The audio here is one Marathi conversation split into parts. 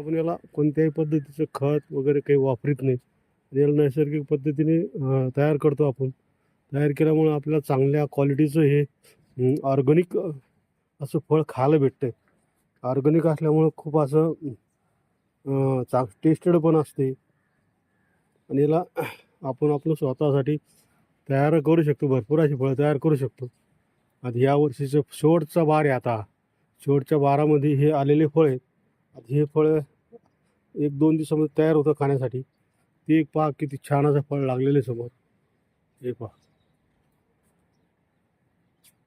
आपण याला कोणत्याही पद्धतीचं खत वगैरे काही वापरीत नाही. याला नैसर्गिक पद्धतीने तयार करतो आपण. तयार केल्यामुळं आपल्याला चांगल्या क्वालिटीचं हे ऑर्गॅनिक असं फळ खायला भेटतं ऑर्गॅनिक असल्यामुळं खूप असं चांग टेस्टेड पण असते. आणि याला आपण आपलं स्वतःसाठी तयार करू शकतो. भरपूर अशी फळं तयार करू शकतो. आता या वर्षीचं शेवटचा बार आहे आता. शेवटच्या बारामध्ये हे आलेले फळ आहेत. आता हे फळ एक दोन दिवसामध्ये तयार होतं खाण्यासाठी. ते एक पहा किती छान असं फळ लागलेले समोर. हे पहा.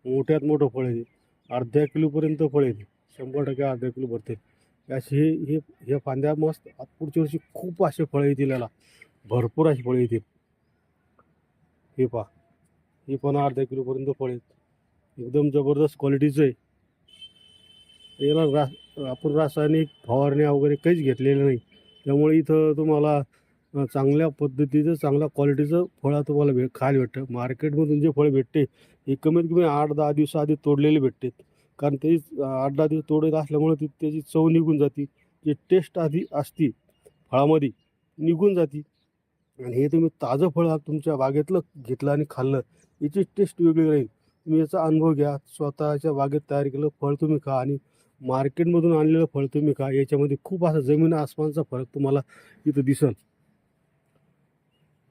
मोठ्यात मोठं फळ आहे ते अर्ध्या किलोपर्यंत फळ येते शंभर टक्के अर्ध्या किलो भरते. अशी हे हे ह्या फांद्या मस्त पुढच्या वर्षी खूप असे फळं येतील याला. भरपूर अशी फळं येतील. हे पहा. हे पण अर्ध्या किलोपर्यंत फळ आहेत. एकदम जबरदस्त क्वालिटीचं आहे. याला रा आपण रासायनिक फवारण्या वगैरे काहीच घेतलेलं नाही. त्यामुळे इथं तुम्हाला चांगल्या पद्धतीचं चांगल्या क्वालिटीचं फळं तुम्हाला भे खायला भेटतं. मार्केटमधून जे फळ भेटते हे कमीत कमी आठ दहा दिवस आधी तोडलेले भेटते कारण ते आठ दहा दिवस तोडत असल्यामुळे ती त्याची चव निघून जाते. जी टेस्ट आधी असती फळामध्ये निघून जाते. आणि हे तुम्ही ताजं फळ हा तुमच्या बागेतलं घेतलं आणि खाल्लं याची टेस्ट वेगळी राहील. तुम्ही याचा अनुभव घ्या. स्वतःच्या बागेत तयार केलं फळ तुम्ही खा आणि मार्केटमधून आणलेलं फळ तुम्ही खा. याच्यामध्ये खूप असा जमीन आसमानचा फरक तुम्हाला इथं दिसन.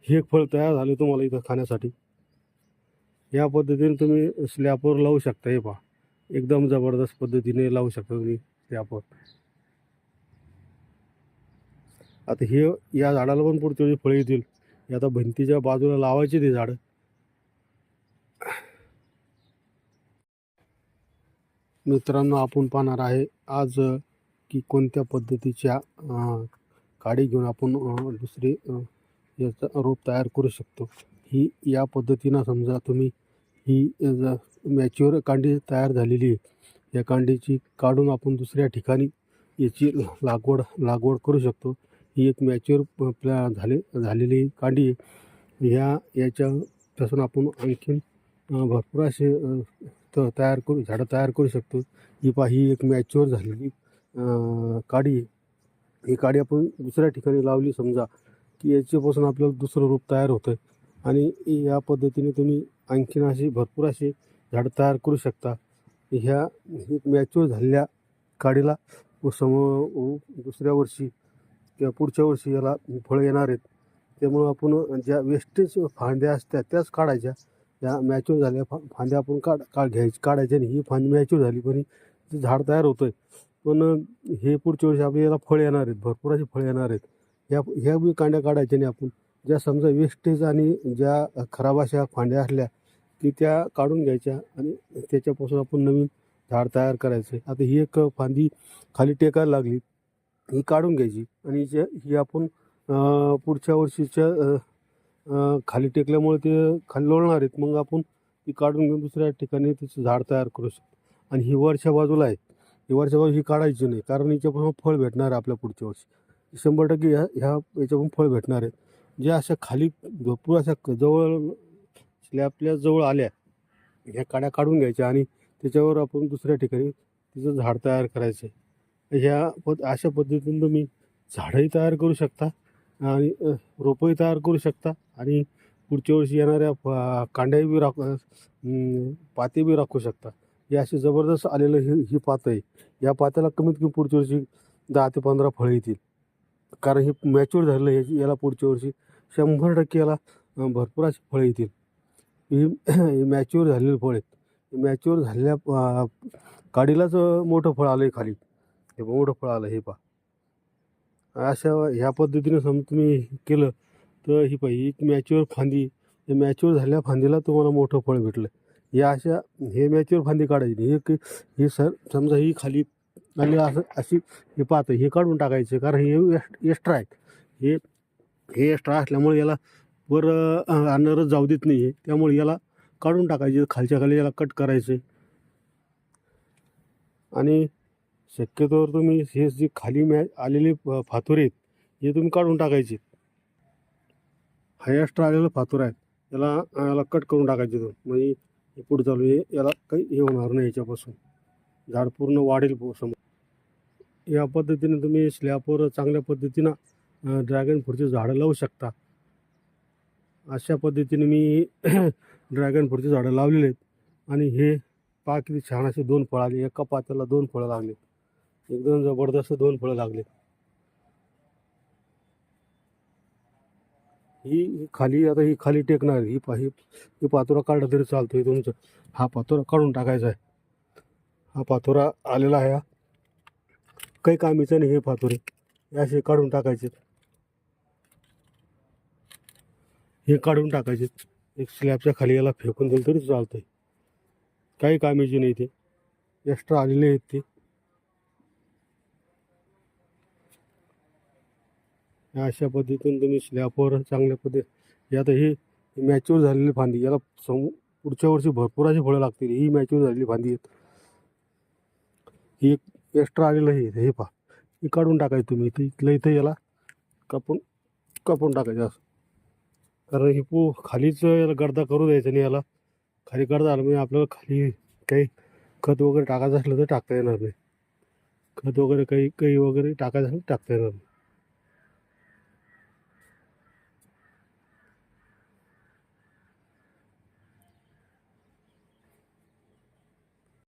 हे फळ तयार झाले तुम्हाला इथं खाण्यासाठी. या पद्धतीने तुम्ही स्लॅपवर लावू शकता. हे पहा. एकदम जबरदस्त पद्धतीने लावू शकता तुम्ही स्लॅपवर. आता हे या झाडाला पण पुढच्या वेळी येतील. हे आता भिंतीच्या बाजूला लावायचे ते झाडं. मित्रांनो आपण पाहणार आहे आज की कोणत्या पद्धतीच्या काडी घेऊन आपण दुसरी दुसरे रोप तयार करू शकतो. ही या पद्धतीनं समजा तुम्ही ही मॅच्युअर कांडी तयार झालेली आहे. या कांडीची काढून आपण दुसऱ्या ठिकाणी याची लागवड लागवड करू शकतो. ही एक मॅच्युअर प्लॅ झाले झालेली कांडी ह्या याच्यापासून आपण आणखीन भरपूर असे तर तयार करू झाडं तयार करू शकतो. ही पा ही एक मॅच्युअर झालेली काडी आहे. ही काडी आपण दुसऱ्या ठिकाणी लावली समजा की याच्यापासून आपल्याला दुसरं रूप तयार होतं आणि या पद्धतीने तुम्ही आणखीन अशी भरपूर असे झाडं तयार करू शकता. ह्या एक मॅच्युअर झालेल्या काडीला व सम दुसऱ्या वर्षी किंवा पुढच्या वर्षी याला फळं येणार आहेत. त्यामुळं आपण ज्या वेस्टेज फांद्या असत्या त्याच काढायच्या. या मॅच्युअर झाल्या फा फांद्या आपण काढ काढ घ्यायची काढायच्या आणि ही फांदी मॅच्युअर झाली पण ही झाड तयार होतं आहे पण हे पुढच्या वर्षी आपल्याला फळ येणार आहेत. भरपूर अशी फळं येणार आहेत. ह्या ह्या बी कांड्या काढायच्या नाही आपण. ज्या समजा वेस्टेज आणि ज्या खराब अशा फांद्या असल्या की त्या काढून घ्यायच्या आणि त्याच्यापासून आपण नवीन झाड तयार करायचं. आता ही एक फांदी खाली टेकायला लागली ही काढून घ्यायची आणि जे ही आपण पुढच्या वर्षीच्या खाली टेकल्यामुळे ते खाली लोळणार आहेत. मग आपण ती काढून घेऊन दुसऱ्या ठिकाणी तिचं झाड तयार करू शकतो. आणि ही वरच्या बाजूला आहे. ही वरच्या बाजू ही काढायची नाही. कारण हिच्यापासून फळ भेटणार आहे आपल्या पुढच्या वर्षी. शंभर टक्के ह्या ह्या याच्यापासून फळ भेटणार आहे ज्या अशा खाली भरपूर अशा क- जवळ स्लॅबच्या जवळ आल्या ह्या काड्या काढून घ्यायच्या आणि त्याच्यावर आपण दुसऱ्या ठिकाणी तिचं झाड तयार करायचं ह्या पद अशा पद्धतीने तुम्ही झाडंही तयार करू शकता. आणि रोपंही तयार करू शकता. आणि पुढच्या वर्षी येणाऱ्या कांड्याही बी राखू पाते बी राखू शकता. हे असे जबरदस्त आलेलं ही ही पातं आहे. या पात्याला कमीत कमी पुढच्या वर्षी दहा ते पंधरा फळं येतील. कारण हे मॅच्युअर झालेलं आहे याला पुढच्या वर्षी शंभर टक्के याला भरपूर अशी फळं येतील. ही मॅच्युअर झालेली फळ आहेत. मॅच्युअर झालेल्या काडीलाच मोठं फळ आलं आहे खाली. हे मोठं फळ आलं हे पा अशा ह्या पद्धतीने समजा तुम्ही केलं तर ही पाहिजे एक मॅच्युअर फांदी या मॅच्युअर झाल्या फांदीला तुम्हाला मोठं फळ भेटलं. या अशा हे मॅच्युअर फांदी काढायची हे क- हे सर समजा ही खाली आणि असं अशी हे पाहतं हे काढून टाकायचे कारण हे एक्स्ट्रा आहेत. हे हे एक्स्ट्रा असल्यामुळे याला वर अं, जाऊ देत नाही आहे त्यामुळे याला काढून टाकायचे खालच्या खाली याला कट करायचे. आणि शक्यतोवर तुम्ही हे जी खाली मॅ आलेले फ- आहेत हे तुम्ही काढून टाकायचे. हायस्ट आलेलं फातोर आहे याला याला कट करून टाकायचे तो म्हणजे हे पुढे चालू हे याला काही हे होणार नाही याच्यापासून. झाड पूर्ण वाढेल पो- समोर. या पद्धतीने तुम्ही स्लॅबवर चांगल्या पद्धतीनं ड्रॅगन फ्रूटची झाडं लावू शकता. अशा पद्धतीने मी ड्रॅगन फ्रूटची झाडं लावलेली आहेत. आणि हे पहा किती छान असे दोन फळं आले. एका पात्याला दोन फळं लागले एकदम जबरदस्त दोन फळं लागले. ही ही खाली आता ही खाली टेकणार ही पा ही पातोरा काढला तरी चालतो आहे तुमचं. हा पातोरा काढून टाकायचा आहे. हा पातोरा आलेला आहे हा. काही कामीचं नाही हे पातोरे. असे काढून टाकायचे. हे काढून टाकायचे. एक स्लॅबच्या खाली याला फेकून दिलं तरी चालतंय. काही कामीचे नाही ते. एक्स्ट्रा आलेले आहेत ते. अशा पद्धतीने तुम्ही स्लॅपवर चांगल्या पद्धती आता ही मॅच्युअर झालेली फांदी याला सम पुढच्या वर्षी भरपूर अशी फळं लागतील. ही मॅच्युअर झालेली फांदी आहेत. ही एक एक्स्ट्रा आलेलं हे हे पहा. हे काढून टाकायचं तुम्ही. इथं इथलं इथं याला कापून कापून टाकायचं असं. कारण ही पू खालीच याला गर्दा करू द्यायचं नाही याला. खाली गर्दा आलं म्हणजे आपल्याला खाली काही खत वगैरे टाकायचं असलं तर टाकता येणार नाही. खत वगैरे काही काही वगैरे टाकायचं असलं टाकता येणार नाही.